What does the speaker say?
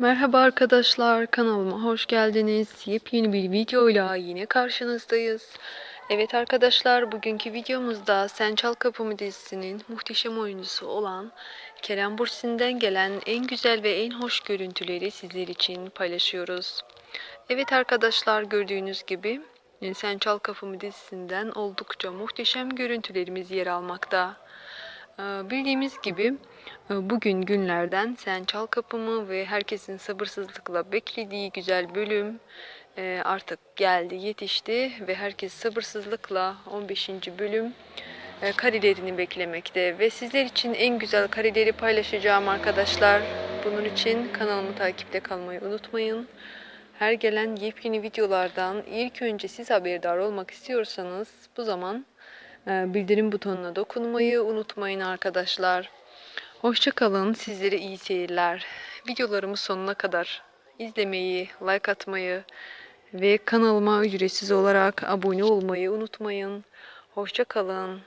Merhaba arkadaşlar, kanalıma hoş geldiniz. Yepyeni bir videoyla yine karşınızdayız. Evet arkadaşlar, bugünkü videomuzda Sen Çal Kapımı dizisinin muhteşem oyuncusu olan Kerem Bursin'den gelen en güzel ve en hoş görüntüleri sizler için paylaşıyoruz. Evet arkadaşlar, gördüğünüz gibi e, Sen Çal Kapımı dizisinden oldukça muhteşem görüntülerimiz yer almakta. Ee, Bildiğimiz gibi e, bugün günlerden Sen Çal Kapımı ve herkesin sabırsızlıkla beklediği güzel bölüm e, artık geldi, yetişti ve herkes sabırsızlıkla 15. bölüm e, karelerini beklemekte ve sizler için en güzel kareleri paylaşacağım arkadaşlar. Bunun için kanalımı takipte kalmayı unutmayın. Her gelen yepyeni videolardan ilk önce siz haberdar olmak istiyorsanız bu zaman e, bildirim butonuna dokunmayı unutmayın arkadaşlar. Hoşça kalın. Sizlere iyi seyirler. Videolarımı sonuna kadar izlemeyi, like atmayı ve kanalıma ücretsiz olarak abone olmayı unutmayın. Hoşça kalın.